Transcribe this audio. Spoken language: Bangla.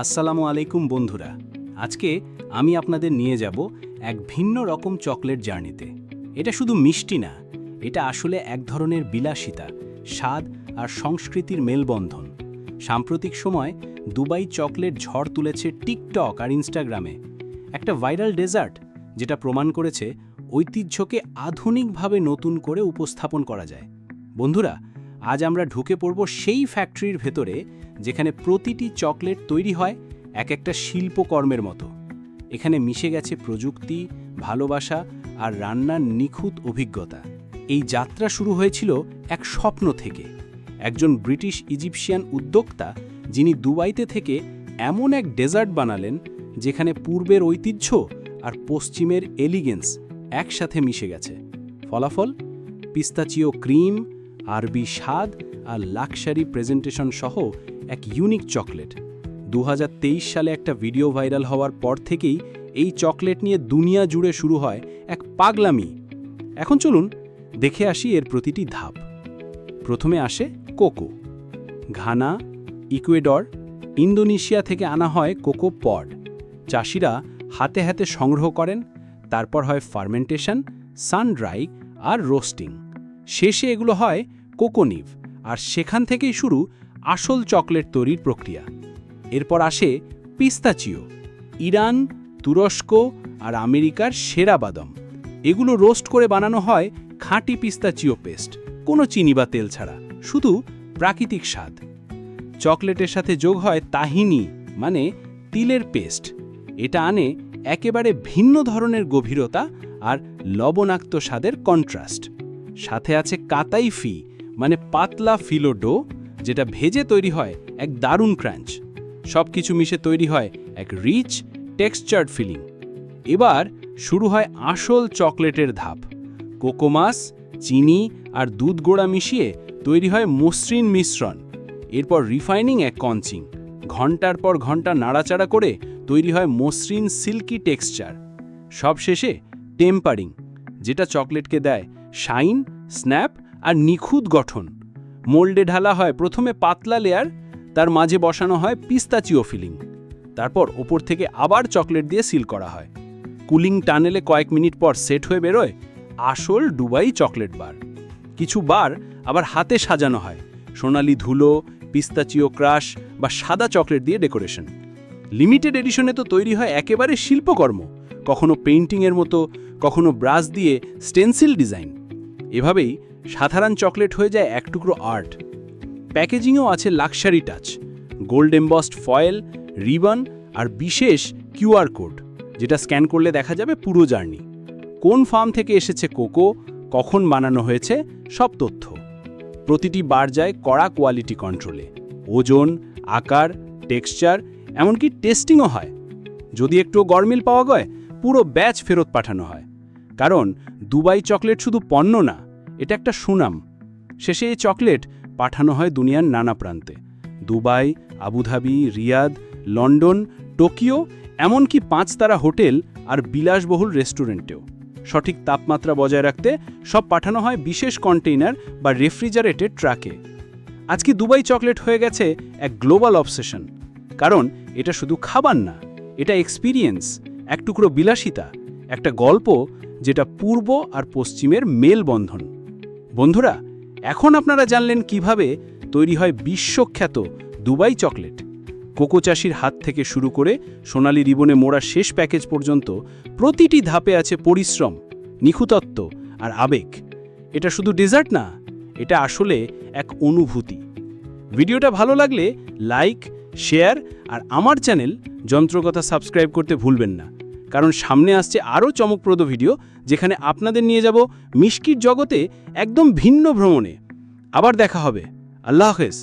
আসসালামু আলাইকুম বন্ধুরা। আজকে আমি আপনাদের নিয়ে যাব এক ভিন্ন রকম চকলেট জার্নিতে। এটা শুধু মিষ্টি না, এটা আসলে এক ধরনের বিলাসিতা, স্বাদ আর সংস্কৃতির মেলবন্ধন। সাম্প্রতিক সময় দুবাই চকলেট ঝড় তুলেছে টিকটক আর ইনস্টাগ্রামে। একটা ভাইরাল ডেজার্ট, যেটা প্রমাণ করেছে ঐতিহ্যকে আধুনিকভাবে নতুন করে উপস্থাপন করা যায়। বন্ধুরা, আজ আমরা ঢুকে পড়ব সেই ফ্যাক্টরির ভেতরে যেখানে প্রতিটি চকলেট তৈরি হয় এক একটা শিল্পকর্মের মতো। এখানে মিশে গেছে প্রযুক্তি, ভালোবাসা আর রান্নার নিখুঁত অভিজ্ঞতা। এই যাত্রা শুরু হয়েছিল এক স্বপ্ন থেকে। একজন ব্রিটিশ ইজিপশিয়ান উদ্যোক্তা যিনি দুবাইতে থেকে এমন এক ডেজার্ট বানালেন যেখানে পূর্বের ঐতিহ্য আর পশ্চিমের এলিগেন্স একসাথে মিশে গেছে। ফলাফল? পিস্তাচিও ক্রিম আরবি স্বাদ আর লাক্সারি প্রেজেন্টেশন সহ এক ইউনিক চকলেট। দু হাজার তেইশ সালে একটা ভিডিও ভাইরাল হওয়ার পর থেকেই এই চকলেট নিয়ে দুনিয়া জুড়ে শুরু হয় এক পাগলামি। এখন চলুন দেখে আসি এর প্রতিটি ধাপ। প্রথমে আসে কোকো। ঘানা, ইকুয়েডর, ইন্দোনেশিয়া থেকে আনা হয় কোকো পড। চাষিরা হাতে হাতে সংগ্রহ করেন, তারপর হয় ফার্মেন্টেশন, সানড্রাই আর রোস্টিং। শেষে এগুলো হয় কোকোনিভ আর সেখান থেকেই শুরু আসল চকলেট তৈরির প্রক্রিয়া। এরপর আসে পিস্তাচিও, ইরান, তুরস্ক আর আমেরিকার সেরা বাদাম। এগুলো রোস্ট করে বানানো হয় খাঁটি পিস্তাচিও পেস্ট, কোনো চিনি বা তেল ছাড়া, শুধু প্রাকৃতিক স্বাদ। চকলেটের সাথে যোগ হয় তাহিনি মানে তিলের পেস্ট। এটা আনে একেবারে ভিন্ন ধরনের গভীরতা আর লবণাক্ত স্বাদের কন্ট্রাস্ট। সাথে আছে কাতাই ফি মানে পাতলা ফিলো ডো, যেটা ভেজে তৈরি হয় এক দারুণ ক্রাঞ্চ। সব কিছু মিশে তৈরি হয় এক রিচ, টেক্সচার্ড ফিলিং। এবার শুরু হয় আসল চকলেটের ধাপ। কোকোমাস চিনি আর দুধ গোড়া মিশিয়ে তৈরি হয় মসৃণ মিশ্রণ। এরপর রিফাইনিং এক কঞ্চিং ঘণ্টার পর ঘণ্টা নাড়াচাড়া করে তৈরি হয় মসৃণ সিল্কি টেক্সচার। সবশেষে টেম্পারিং, যেটা চকলেটকে দেয় শাইন, স্ন্যাপ আর নিখুঁত গঠন। মোল্ডে ঢালা হয় প্রথমে পাতলা লেয়ার তার মাঝে বসানো হয় পিস্তাচিও ফিলিং তারপর ওপর থেকে আবার চকলেট দিয়ে সিল করা হয়। কুলিং টানেলে কয়েক মিনিট পর সেট হয়ে বেরোয় আসল ডুবাই চকলেট বার কিছু বার আবার হাতে সাজানো হয়, সোনালি ধুলো, পিস্তাচিও ক্রাশ বা সাদা চকলেট দিয়ে ডেকোরেশন লিমিটেড এডিশনে তো তৈরি হয় একেবারে শিল্পকর্ম, কখনো পেইন্টিংয়ের মতো, কখনো ব্রাশ দিয়ে স্টেন্সিল ডিজাইন এভাবেই সাধারণ চকলেট হয়ে যায় এক টুকরো আর্ট। প্যাকেজিংও আছে luxury touch, gold embossed foil, ribbon আর বিশেষ কিউআর কোড, যেটা স্ক্যান করলে দেখা যাবে পুরো জার্নি। কোন ফার্ম থেকে এসেছে কোকো, কখন বানানো হয়েছে, সব তথ্য। প্রতিটি বার যায় কড়া কোয়ালিটি কন্ট্রোলে। ওজন, আকার, টেক্সচার, এমনকি টেস্টিংও হয়। যদি একটু গরমিল পাওয়া গয়, পুরো ব্যাচ ফেরত পাঠানো হয়। কারণ দুবাই চকলেট শুধু পণ্য না এটা একটা সুনাম। শেষে এই চকলেট পাঠানো হয় দুনিয়ার নানা প্রান্তে। Dubai, Abu Dhabi, Riyadh, London, Tokyo, এমনকি পাঁচতারা হোটেল আর বিলাসবহুল রেস্টুরেন্টেও। সঠিক তাপমাত্রা বজায় রাখতে সব পাঠানো হয় বিশেষ কন্টেইনার বা রেফ্রিজারেটেড ট্রাকে। আজকে দুবাই চকলেট হয়ে গেছে এক গ্লোবাল অবসেশন। কারণ এটা শুধু খাবার না, এটা এক্সপিরিয়েন্স, এক টুকরো বিলাসিতা, একটা গল্প যেটা পূর্ব আর পশ্চিমের মেলবন্ধন। বন্ধুরা, এখন আপনারা জানলেন কীভাবে তৈরি হয় বিশ্বখ্যাত দুবাই চকলেট। কোকো চাষির হাত থেকে শুরু করে সোনালি রিবনে মোড়া শেষ প্যাকেজ পর্যন্ত প্রতিটি ধাপে আছে পরিশ্রম, নিখুতত্ব আর আবেগ। এটা শুধু ডেজার্ট না, এটা আসলে এক অনুভূতি। ভিডিওটা ভালো লাগলে লাইক, শেয়ার আর আমার চ্যানেল যন্ত্রকথা সাবস্ক্রাইব করতে ভুলবেন না। কারণ সামনে আসছে আরও চমকপ্রদ ভিডিও, যেখানে আপনাদের নিয়ে যাব মিষ্কির জগতে একদম ভিন্ন ভ্রমণে। আবার দেখা হবে। আল্লাহ হাফেজ।